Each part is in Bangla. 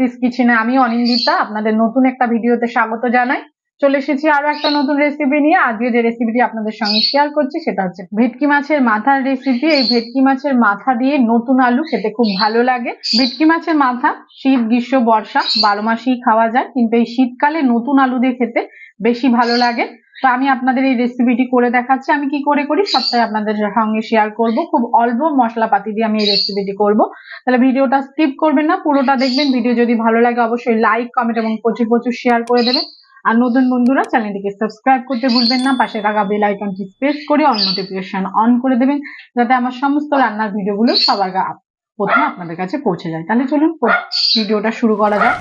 আরতিস কিচেনে আমি অনিন্দিতা, আপনাদের নতুন একটা ভিডিওতে স্বাগত জানাই। চলে এসেছি আরও একটা নতুন রেসিপি নিয়ে। আজকে যে রেসিপিটি আপনাদের সঙ্গে শেয়ার করছি সেটা হচ্ছে ভেটকি মাছের মাথার রেসিপি এই ভেটকি মাছের মাথা দিয়ে নতুন আলু খেতে খুব ভালো লাগে। ভেটকি মাছের মাথা শীত, গ্রীষ্ম, বর্ষা, বারো মাসেই খাওয়া যায়। কিন্তু এই শীতকালে নতুন আলু দিয়ে খেতে বেশি ভালো লাগে। তো আমি আপনাদের এই রেসিপিটি করে দেখাচ্ছি। আমি কি করে করি? সবটাই আপনাদের সঙ্গে শেয়ার করব। খুব অল্প মশলাপাতি দিয়ে আমি এই রেসিপিটি করব। তাহলে ভিডিওটা স্কিপ করবেন না, পুরোটা দেখবেন। ভিডিও যদি ভালো লাগে, অবশ্যই লাইক কমেন্ট এবং প্রচুর প্রচুর শেয়ার করে দেবেন। আর নতুন বন্ধুরা, চ্যানেলটিকে সাবস্ক্রাইব করতে ভুলবেন না। পাশে থাকা বেল আইকনটি প্রেস করে অল নোটিফিকেশন অন করে দেবেন, যাতে আমার সমস্ত রান্নার ভিডিওগুলো সবার প্রথমে আপনাদের কাছে পৌঁছে যায়। তাহলে চলুন ভিডিওটা শুরু করা যাক।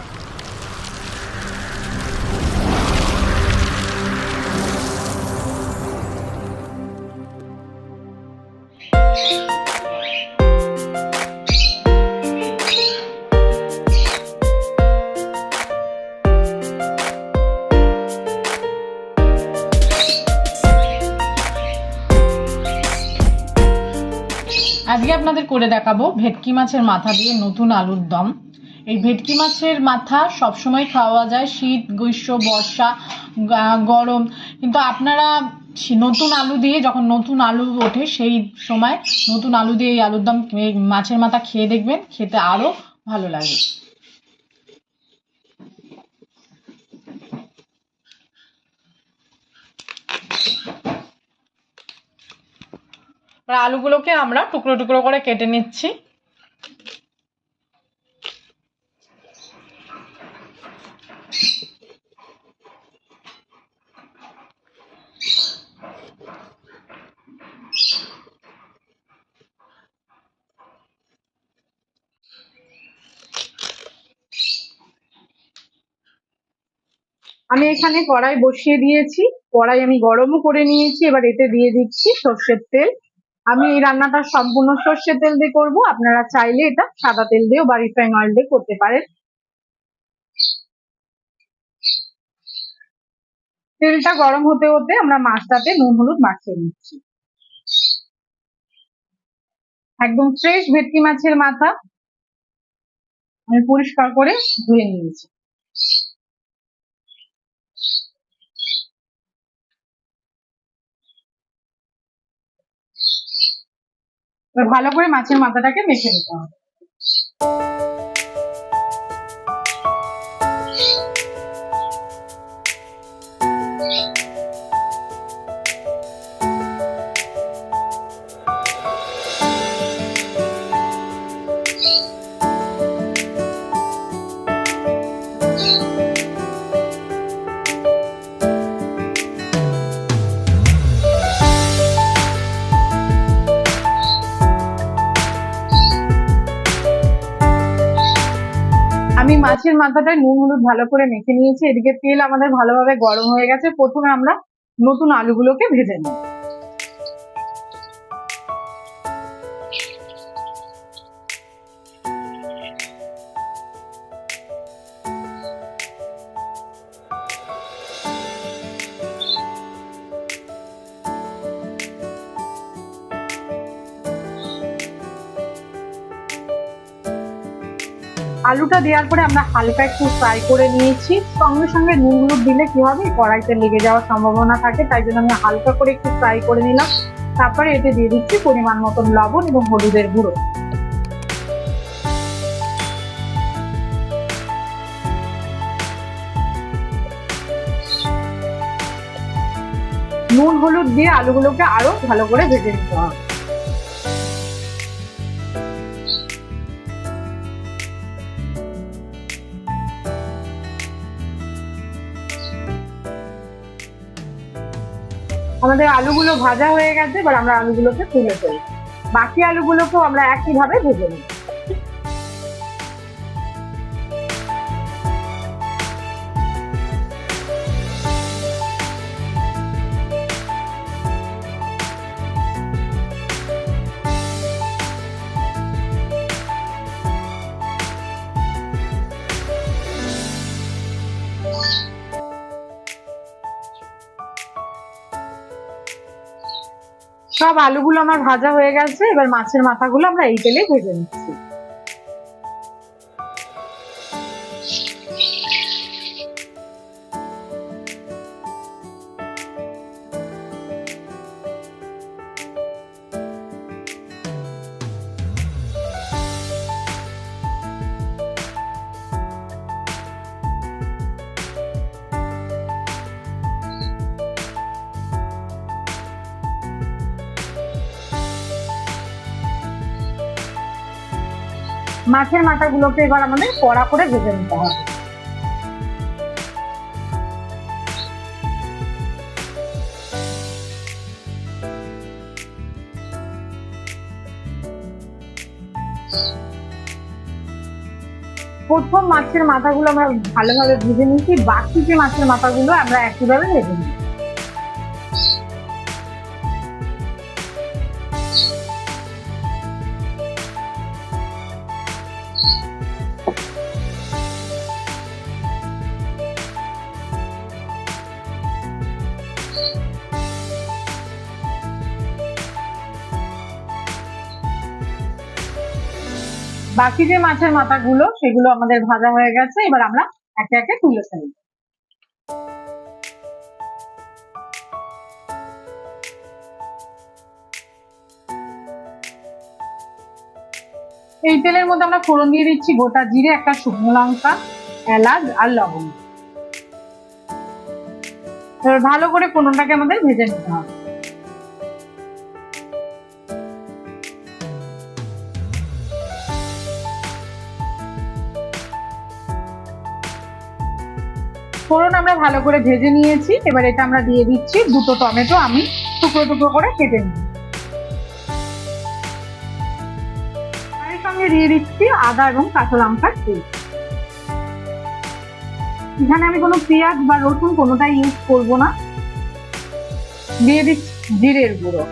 আপনাদের করে দেখাবো ভেটকি মাছের মাথা দিয়ে নতুন আলুর দম। এই ভেটকি মাছের মাথা সবসময় খাওয়া যায়, শীত, গ্রীষ্ম, বর্ষা গরম। কিন্তু আপনারা নতুন আলু দিয়ে যখন নতুন আলু ওঠে, সেই সময় নতুন আলু দিয়ে এই আলুর দম মাছের মাথা খেয়ে দেখবেন, খেতে আরও ভালো লাগে। এবার আলুগুলোকে আমরা টুকরো টুকরো করে কেটে নিচ্ছি। আমি এখানে কড়াই বসিয়ে দিয়েছি। কড়াই আমি গরমও করে নিয়েছি। এবার এতে দিয়ে দিচ্ছি সর্ষের তেল। আমি এই রান্নাটা সম্পূর্ণ সর্ষের তেল দিয়ে করব। আপনারা চাইলে এটা সাদা তেল দিয়েও বা রিফাইন অয়েল দিয়ে করতে পারেন। তেলটা গরম হতে হতে আমরা মাছটাতে নুন, হলুদ মাখিয়ে নিচ্ছি। একদম ফ্রেশ ভেটকি মাছের মাথা আমি পরিষ্কার করে ধুয়ে নিয়েছি। ভালো করে মাছের মাথাটাকে মেখে নিতে হবে। আমি মাছের মাথাটায় নুন হলুদ ভালো করে মেখে নিয়েছি। এদিকে তেল আমাদের ভালোভাবে গরম হয়ে গেছে। প্রথমে আমরা নতুন আলুগুলোকে ভেজে নেব। আলুটা দেওয়ার পরে আমরা হালকা একটু ফ্রাই করে নিয়েছি। সঙ্গে সঙ্গে নুন হলুদ দিলে কি হবে? কড়াইতে লেগে যাওয়ার সম্ভাবনা থাকে, তাই জন্য আমি হালকা করে একটু ফ্রাই করে নিলাম। তারপরে এতে দিয়ে দিচ্ছি পরিমাণ মতন লবণ এবং হলুদের গুঁড়ো। নুন, হলুদ দিয়ে আলুগুলোকে আরও ভালো করে ভেজে নিতে হবে। আমাদের আলুগুলো ভাজা হয়ে গেছে, এবার আমরা আলুগুলোকে তুলে ফেলি। বাকি আলুগুলোকেও আমরা একইভাবে ভেজে নিই। সব আলুগুলো আমার ভাজা হয়ে গেছে এবার মাছের মাথাগুলো আমরা এই তেলে ভেজে নিচ্ছি। মাছের মাথাগুলোকে এবার আমাদের কড়া করে ভেজে নিতে হবে। প্রথম মাছের মাথাগুলো আমরা ভালোভাবে ভেজে নিয়েছি, বাকি যে মাছের মাথাগুলো আমরা একইভাবে ভেজে নিই। বাকি যে মাছের মাথাগুলো, সেগুলো আমাদের ভাজা হয়ে গেছে। এবার আমরা একে একে তুলে ফেলব এই তেলের মধ্যে আমরা ফোড়ন দিয়ে দিচ্ছি গোটা জিরে, একটা শুকনো লঙ্কা, এলাচ আর এবার ভালো করে ফোড়নটাকে আমাদের ভেজে নিতে হবে। ফোড়ন আমরা ভালো করে ভেজে নিয়েছি। এবার এটা আমরা দিয়ে দিচ্ছি দুটো টমেটো আমি টুকরো টুকরো করে কেটে নিই। এর সঙ্গে দিয়ে দিচ্ছি আদা এবং কাঁচা লঙ্কার তেল এখানে আমি কোনো পেঁয়াজ বা রসুন কোনোটাই ইউজ করব না। দিয়ে দিচ্ছি জিরের গুঁড়ো।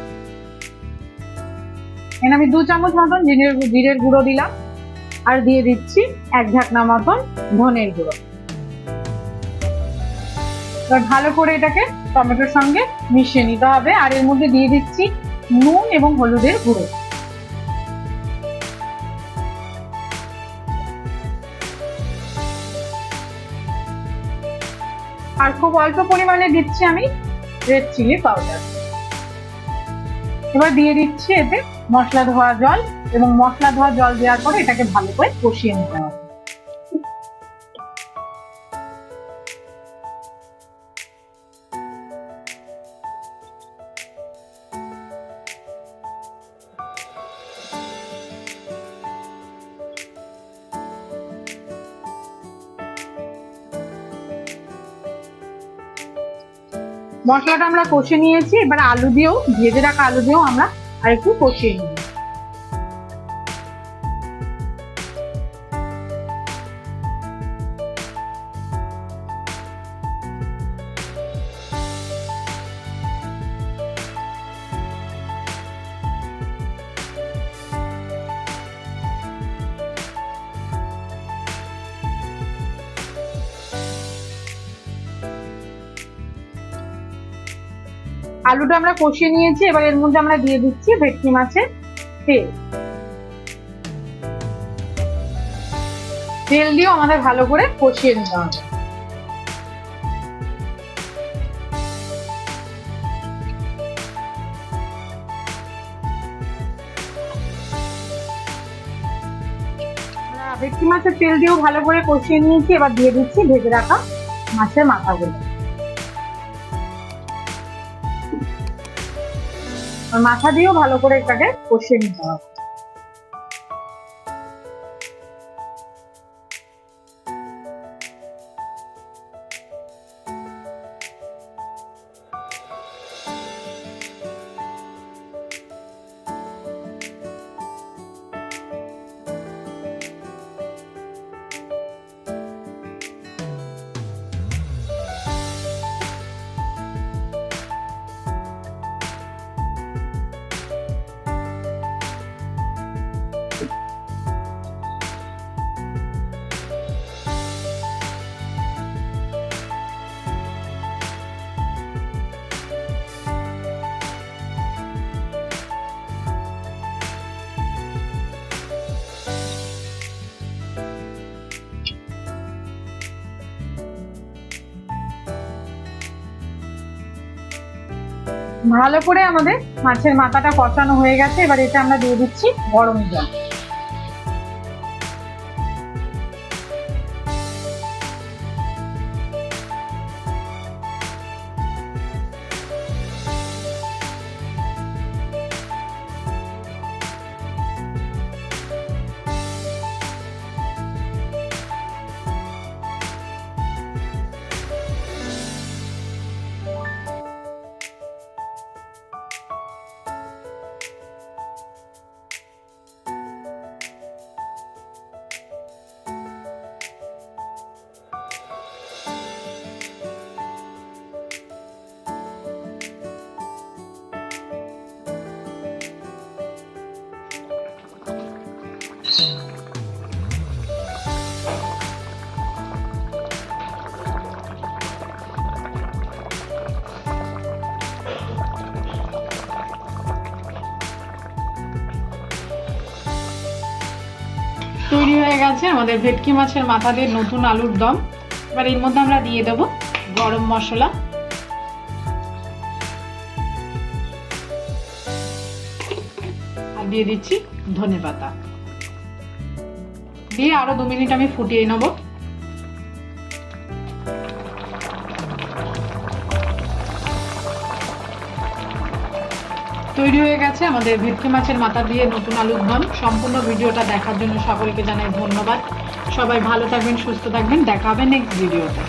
এখানে আমি দু চামচ মতন জিরের জিরের গুঁড়ো দিলাম। আর দিয়ে দিচ্ছি এক ঢাকনা মতন ধনের গুঁড়ো। এবার ভালো করে এটাকে টমেটোর সঙ্গে মিশিয়ে নিতে হবে। আর এর মধ্যে দিয়ে দিচ্ছি নুন এবং হলুদের গুঁড়ো। আর খুব অল্প পরিমাণে দিচ্ছি আমি রেড চিলি পাউডার এবার দিয়ে দিচ্ছি এতে মশলা ধোয়া জল এবং মশলা ধোয়া জল দেওয়ার পরে এটাকে ভালো করে কষিয়ে নিতে হবে। মশলাটা আমরা কষে নিয়েছি, এবার আলু দিয়েও, ভেজে রাখা আলু দিয়েও আমরা আর একটু কষিয়ে নিই আলুটা আমরা কষিয়ে নিয়েছি, এবার এর মধ্যে আমরা দিয়ে দিচ্ছি ভেটকি মাছের তেল। তেল দিয়েও আমাদের ভালো করে কষিয়ে নিতে হবে। ভেটকি মাছের তেল দিয়েও ভালো করে কষিয়ে নিয়েছি, এবার দিয়ে দিচ্ছি ভেজে রাখা মাছের মাথাগুলো। মাথা দিয়েও ভালো করে এটাকে কষিয়ে নিতে হবে। ভালো করে আমাদের মাছের মাথাটা কষানো হয়ে গেছে, এবার এটা আমরা দিয়ে দিচ্ছি গরম জল। গেছে আমাদের ভেটকি মাছের মাথা দিয়ে নতুন আলুর দম। এবার এর মধ্যে আমরা দিয়ে দেবো গরম মশলা। আর দিয়ে দিচ্ছি ধনে পাতা। দিয়ে আরও দু মিনিট আমি ফুটিয়ে নেব। তৈরি হয়ে গেছে। আমাদের ভেটকি মাছের মাথা দিয়ে নতুন আলুর দম। সম্পূর্ণ ভিডিওটা দেখার জন্য সকলকে জানাই ধন্যবাদ। সবাই ভালো থাকবেন, সুস্থ থাকবেন। দেখা হবে নেক্সট ভিডিওতে